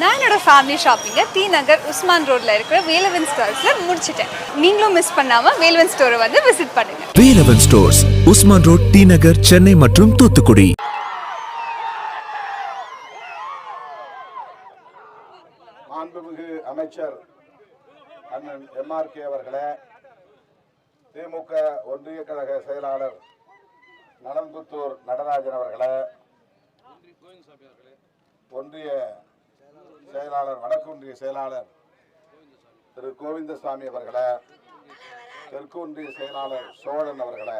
நான் என்னோட ஃபேமிலி ஷாப்பிங்கை டி நகர் உஸ்மான் ரோட்ல இருக்கிற வேலவன் ஸ்டோர்ஸில் முடிச்சிட்டேன். நீங்களும் மிஸ் பண்ணாம வேலவன் ஸ்டோரை வந்து விசிட் பண்ணுங்க. Velavan stores Usman road T Nagar Chennai மற்றும் தூத்துக்குடி. மாண்புமிகு அமைச்சர் அண்ணன் எம்ஆர்கே அவர்களே திமுக ஒன்றிய கழக செயலாளர் நலம்புத்தூர் நடராஜன் அவர்களே ஒன்றிய செயலாளர் வடக்கு ஒன்றிய செயலாளர் திரு கோவிந்தசாமி அவர்களை தெற்கு ஒன்றிய செயலாளர் சோழன் அவர்களை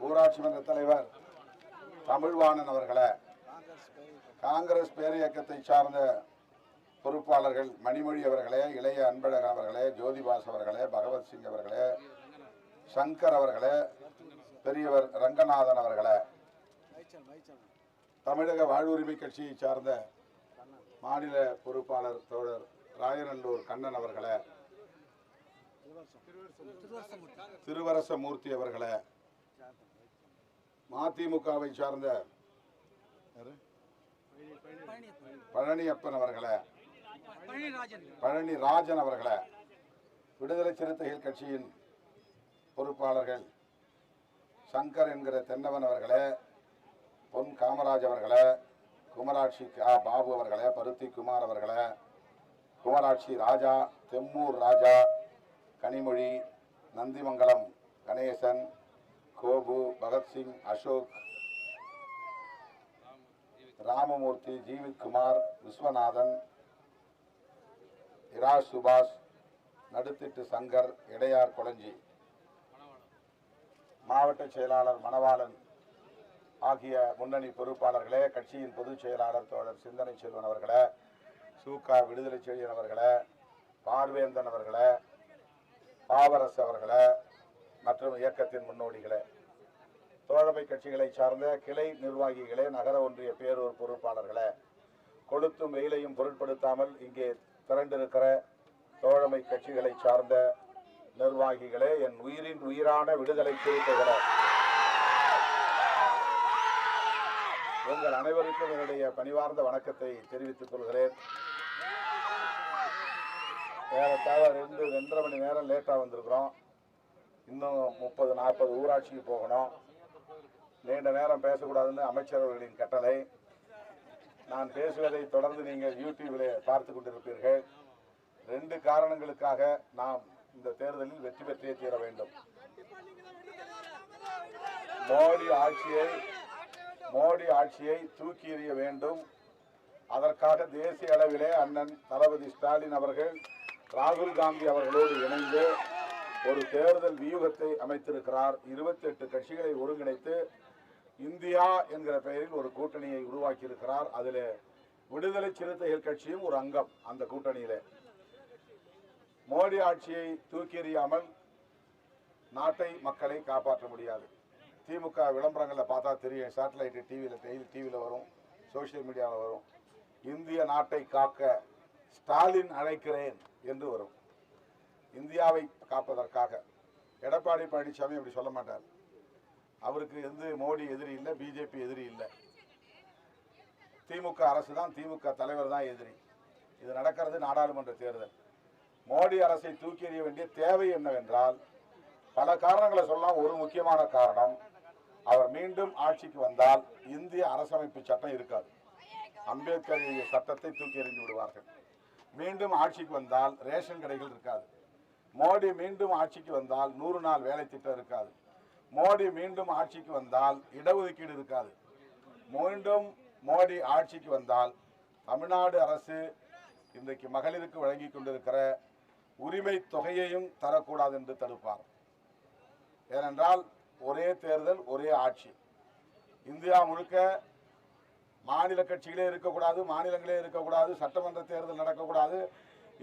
ஊராட்சி மன்ற தலைவர் தமிழ்வாணன் அவர்களை காங்கிரஸ் பேரியக்கத்தை சார்ந்த பொறுப்பாளர்கள் மணிமொழி அவர்களே இளைய அன்பழகன் அவர்களே ஜோதிபாஸ் அவர்களே பகவத் சிங் அவர்களே சங்கர் அவர்களே பெரியவர் ரங்கநாதன் அவர்களே. தமிழக வாழ்வுரிமை கட்சியை சார்ந்த மாநில பொறுப்பாளர் தோழர் ராயநல்லூர் கண்ணன் அவர்களை திருவரசமூர்த்தி அவர்களை மதிமுகவை சார்ந்த பழனியப்பன் அவர்களை பழனி ராஜன் அவர்களை விடுதலை சிறுத்தைகள் கட்சியின் பொறுப்பாளர்கள் சங்கர் என்கிற தென்னவன் அவர்களே பொன் காமராஜ் அவர்களை குமராட்சி கா பாபு அவர்களை பருத்தி குமார் அவர்களை குமராட்சி ராஜா தெம்மூர் ராஜா கனிமொழி நந்திமங்கலம் கணேசன் கோபு பகத்சிங் அசோக் ராமமூர்த்தி ஜீவித்குமார் விஸ்வநாதன் இரா சுபாஷ் நடுத்திட்டு சங்கர் இடையார் கொளஞ்சி. மாவட்ட செயலாளர் மணவாளன். ஆகிய முன்னணி பொறுப்பாளர்களே கட்சியின் பொதுச் செயலாளர் தோழர் சிந்தனை செல்வன் அவர்களே சூக்கா விடுதலை செழியன் அவர்களே பார்வேந்தன் அவர்களே பாவரசு அவர்களே மற்றும் இயக்கத்தின் முன்னோடிகளே. தோழமை கட்சிகளை சார்ந்த கிளை நிர்வாகிகளே நகர ஒன்றிய பேரூர் பொறுப்பாளர்களே கொளுத்தும் வெயிலையும் பொருட்படுத்தாமல் இங்கே திரண்டிருக்கிற தோழமை கட்சிகளை சார்ந்த நிர்வாகிகளே என் உயிரின் உயிரான விடுதலை சிறுத்தைகளே உங்கள் அனைவருக்கும் என்னுடைய பணிவார்ந்த வணக்கத்தை தெரிவித்துக் கொள்கிறேன். ஏறத்தாழ ரெண்டு ரெண்டரை மணி நேரம் லேட்டாக வந்திருக்கிறோம். இன்னும் முப்பது நாற்பது ஊராட்சிக்கு போகணும். நீண்ட நேரம் பேசக்கூடாதுன்னு அமைச்சரவர்களின் கட்டளை. நான் பேசுவதை தொடர்ந்து நீங்கள் யூடியூபில் பார்த்து கொண்டிருப்பீர்கள். ரெண்டு காரணங்களுக்காக நாம் இந்த தேர்தலில் வெற்றி பெற்றே தீர வேண்டும். மோடி ஆட்சியை மோடி ஆட்சியை தூக்கி எறிய வேண்டும். அதற்காக தேசிய அளவிலே அண்ணன் தளபதி ஸ்டாலின் அவர்கள் ராகுல் காந்தி அவர்களோடு இணைந்து ஒரு தேர்தல் வியூகத்தை அமைத்திருக்கிறார். இருபத்தி எட்டு கட்சிகளை ஒருங்கிணைத்து இந்தியா என்கிற பெயரில் ஒரு கூட்டணியை உருவாக்கியிருக்கிறார். அதில் விடுதலை சிறுத்தைகள் கட்சியும் ஒரு அங்கம் அந்த கூட்டணியிலே. மோடி ஆட்சியை தூக்கி எறியாமல் நாட்டை மக்களை காப்பாற்ற முடியாது. திமுக விளம்பரங்களை பார்த்தா தெரியும். சேட்டலைட்டு டிவியில் டெய்லி டிவியில் வரும். சோஷியல் மீடியாவில் வரும். இந்திய நாட்டை காக்க ஸ்டாலின் அழைக்கிறேன் என்று வரும். இந்தியாவை காப்பதற்காக. எடப்பாடி பழனிசாமி அப்படி சொல்ல மாட்டார். அவருக்கு வந்து மோடி எதிரி இல்லை பிஜேபி எதிரி இல்லை. திமுக அரசு தான் திமுக தலைவர் தான் எதிரி. இது நடக்கிறது நாடாளுமன்ற தேர்தல். மோடி அரசை தூக்கி எறிய வேண்டிய தேவை என்னவென்றால் பல காரணங்களை சொல்லலாம். ஒரு முக்கியமான காரணம் அவர் மீண்டும் ஆட்சிக்கு வந்தால் இந்திய அரசமைப்பு சட்டம் இருக்காது. அம்பேத்கர் சட்டத்தை தூக்கி எறிந்து விடுவார்கள். மீண்டும் ஆட்சிக்கு வந்தால் ரேஷன் கடைகள் இருக்காது. மோடி மீண்டும் ஆட்சிக்கு வந்தால் நூறு நாள் வேலை திட்டம் இருக்காது. மோடி மீண்டும் ஆட்சிக்கு வந்தால் இடஒதுக்கீடு இருக்காது. மீண்டும் மோடி ஆட்சிக்கு வந்தால் தமிழ்நாடு அரசு இன்றைக்கு மகளிருக்கு வழங்கி கொண்டிருக்கிற உரிமை தொகையையும் தரக்கூடாது என்று தடுப்பார். ஏனென்றால் ஒரே தேர்தல் ஒரே ஆட்சி. இந்தியா முழுக்க மாநில கட்சிகளே இருக்கக்கூடாது மாநிலங்களே இருக்கக்கூடாது சட்டமன்ற தேர்தல் நடக்கக்கூடாது.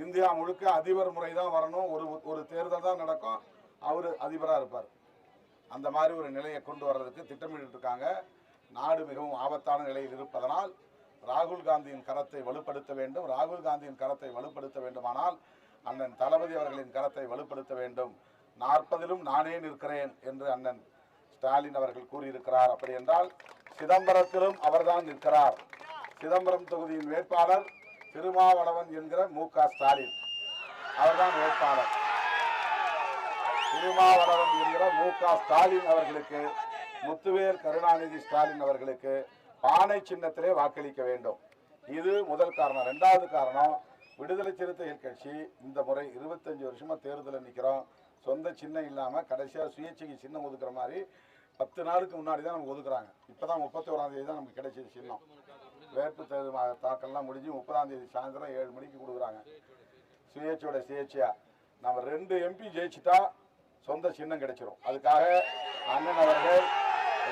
இந்தியா முழுக்க அதிபர் முறை தான் வரணும். ஒரு ஒரு தேர்தல் தான் நடக்கும். அவர் அதிபராக இருப்பார். அந்த மாதிரி ஒரு நிலையை கொண்டு வர்றதுக்கு திட்டமிட்டு இருக்காங்க நாடு மிகவும் ஆபத்தான நிலையில் இருப்பதனால் ராகுல் காந்தியின் கரத்தை வலுப்படுத்த வேண்டும். ராகுல் காந்தியின் கரத்தை வலுப்படுத்த வேண்டுமானால் அண்ணன் தளபதி அவர்களின் கரத்தை வலுப்படுத்த வேண்டும். நாற்பதிலும் நானே நிற்கிறேன் என்று அண்ணன் ஸ்டாலின் அவர்கள் கூறியிருக்கிறார். அப்படி என்றால் சிதம்பரத்திலும் அவர்தான் நிற்கிறார். சிதம்பரம் தொகுதியின் வேட்பாளர் திருமாவளவன் என்கிற மு. க. ஸ்டாலின். அவர்தான் வேட்பாளர். திருமாவளவன் என்கிற மு. க. ஸ்டாலின் அவர்களுக்கு முத்துவேல் கருணாநிதி ஸ்டாலின் அவர்களுக்கு பானை சின்னத்திலே வாக்களிக்க வேண்டும். இது முதல் காரணம். ரெண்டாவது காரணம் விடுதலை சிறுத்தைகள் கட்சி இந்த முறை இருபத்தஞ்சு வருஷமா தேர்தலில் நிற்கிறோம் சொந்த சின்னம் இல்லாமல் கடைசியாக சுயேட்சைக்கு சின்னம் ஒதுக்குற மாதிரி பத்து நாளுக்கு முன்னாடி தான் நமக்கு ஒதுக்குறாங்க. இப்பதான் முப்பத்தி ஓராந்தேதி தான் நமக்கு கிடைச்சது சின்னம். வேட்பு தேர்தல் தாக்கல்லாம் முடிஞ்சு முப்பதாந்தேதி சாயந்தரம் ஏழு மணிக்கு கொடுக்குறாங்க. சுயேட்சையோட சுயேட்சையாக நம்ம ரெண்டு எம்பி ஜெயிச்சுட்டா சொந்த சின்னம் கிடைச்சிரும். அதுக்காக அண்ணன் அவர்கள்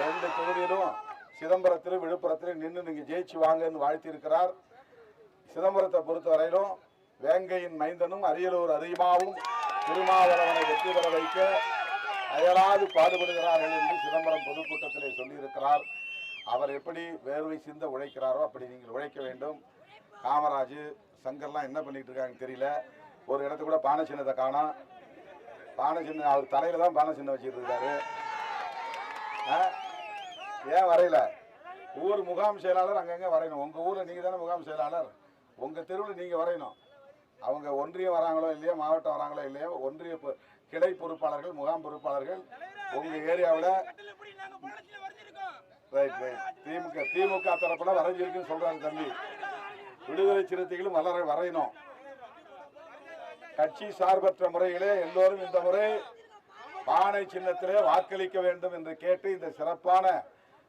ரெண்டு தொகுதியிலும் சிதம்பரத்திலும் விழுப்புரத்திலும் நின்று நீங்கள் ஜெயிச்சு வாங்கன்னு வாழ்த்தியிருக்கிறார். சிதம்பரத்தை சிதம்பரத்தை பொறுத்தவரையிலும் வேங்கையின் மைந்தனும் அரியலூர் அரியமாவும் திருமாவளவனை வெற்றி பெற வைக்க அயலாது பாடுபடுகிறார்கள் என்று சிதம்பரம் பொதுக்கூட்டத்திலே சொல்லியிருக்கிறார். அவர் எப்படி வேர்வை சிந்த உழைக்கிறாரோ அப்படி நீங்கள் உழைக்க வேண்டும். காமராஜ் சங்கர்லாம் என்ன பண்ணிட்டு இருக்காங்க தெரியல. ஒரு இடத்து கூட பானை சின்னத்தை காணோம் பானை சின்ன அவர் தலையில தான் பானை சின்ன வச்சுட்டு இருக்காரு. ஆ? ஏன் வரையல? ஊர் முகாம் செயலாளர் அங்கங்கே வரையணும். உங்கள் ஊரில் நீங்கள் தானே முகாம் செயலாளர். உங்கள் தெருவில் நீங்கள் வரையணும். அவங்க ஒன்றியம் வராங்களோ இல்லையோ மாவட்டம் வராங்களோ இல்லையோ ஒன்றிய பொ- கிளை பொறுப்பாளர்கள் முகாம் பொறுப்பாளர்கள் உங்க ஏரியாவில் ரைட் ரைட் திமுக திமுக தரப்புல வரைஞ்சிருக்குன்னு சொல்றாங்க தம்பி. விடுதலை சிறுத்தைகளும் வளர வரையணும். கட்சி சார்பற்ற முறையிலே எல்லோரும் இந்த முறை பானை சின்னத்திலே வாக்களிக்க வேண்டும் என்று கேட்டு இந்த சிறப்பான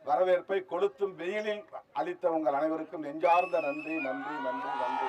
வரவேற்பை கொளுத்தும் வெயிலில் அளித்த உங்கள் அனைவருக்கும் நெஞ்சார்ந்த நன்றி நன்றி நன்றி நன்றி.